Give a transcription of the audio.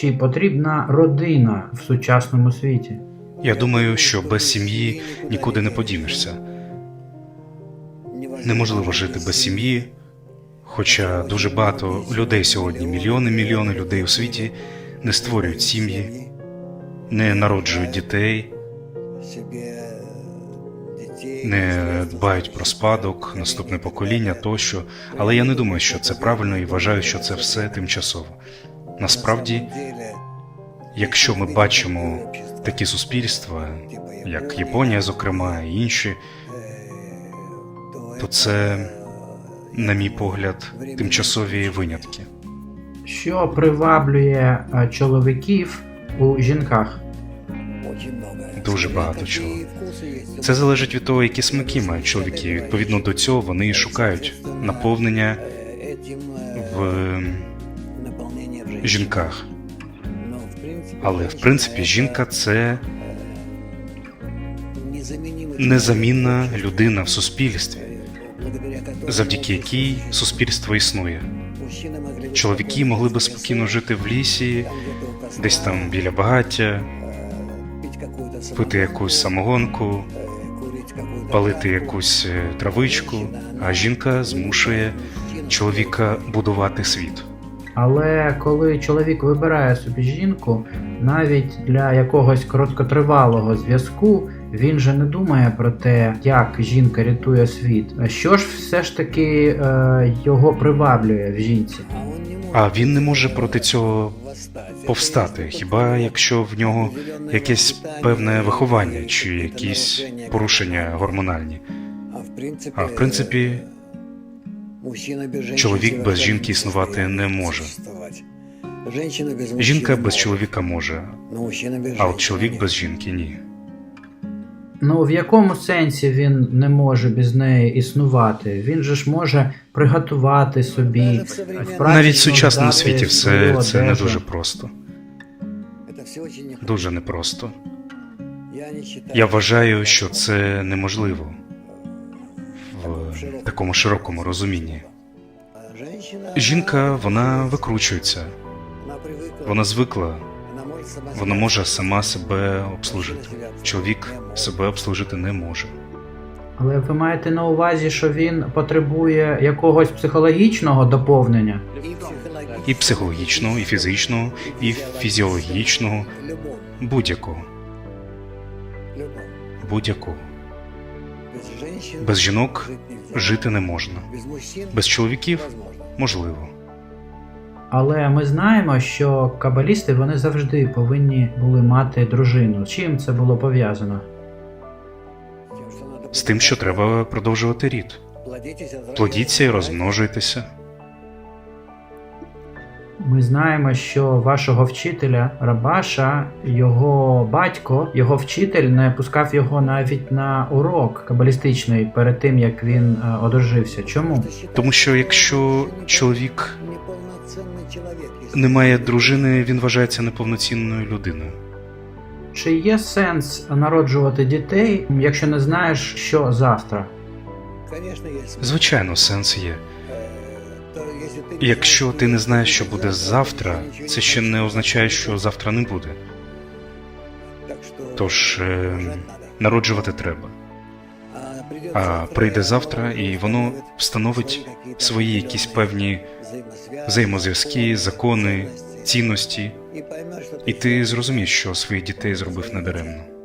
Чи потрібна родина в сучасному світі? Я думаю, що без сім'ї нікуди не подінешся. Неможливо жити без сім'ї. Хоча дуже багато людей сьогодні, мільйони мільйони людей у світі не створюють сім'ї, не народжують дітей, не дбають про спадок, наступне покоління тощо. Але я не думаю, що це правильно і вважаю, що це все тимчасово. Насправді, якщо ми бачимо такі суспільства, як Японія, зокрема, і інші, то це, на мій погляд, тимчасові винятки. Що приваблює е, чоловіків у жінках? Дуже багато чого. Це залежить від того, які смаки мають чоловіки. Відповідно до цього вони і шукають наповнення в жінках. Але в принципі жінка це незамінна людина в суспільстві, завдяки якій суспільство існує. Чоловіки могли би спокійно жити в лісі, десь там біля багаття, пити якусь самогонку, палити якусь е, травичку, а жінка змушує чоловіка будувати світ. Але коли чоловік вибирає собі жінку, навіть для якогось короткотривалого зв'язку, він же не думає про те, як жінка рятує світ. Що ж все ж таки е, його приваблює в жінці? А він не може проти цього повстати, хіба якщо в нього якесь певне виховання чи якісь порушення гормональні. А в принципі, чоловік без жінки існувати не може. жінка без чоловіка може, а от чоловік без жінки. ні. Ну в якому сенсі він не може без неї існувати? Він же ж може приготувати собі Навіть в сучасному світі все це не дуже просто. Дуже непросто. Я Я вважаю, що це неможливо такому широкому розумінні. Жінка, вона викручується, вона звикла, вона може сама себе обслужити. Чоловік себе обслужити не може. Але ви маєте на увазі, що він потребує якогось психологічного доповнення? І психологічного, і фізичного, і фізіологічного, будь-якого, будь-якого. Без жінок жити не можна. Без чоловіків можливо. Але ми знаємо, що кабалісти вони завжди повинні були мати дружину. Чим це було пов'язано? З тим, що треба продовжувати рід. Плодіться і розмножуйтеся. Ми знаємо, що вашого вчителя Рабаша, його батько, його вчитель не пускав його навіть на урок кабалістичний перед тим як він е, одружився. Чому? Тому що якщо чоловік не має дружини, він вважається неповноцінною людиною. Чи є сенс народжувати дітей, якщо не знаєш, що завтра? Звичайно, сенс є. Якщо ти не знаєш, що буде завтра, це ще не означає, що завтра не буде. Тож е, народжувати треба. А прийде завтра, і воно встановить свої якісь певні взаємозв'язки, закони, цінності, і ти зрозумієш, що своїх дітей зробив недаремно.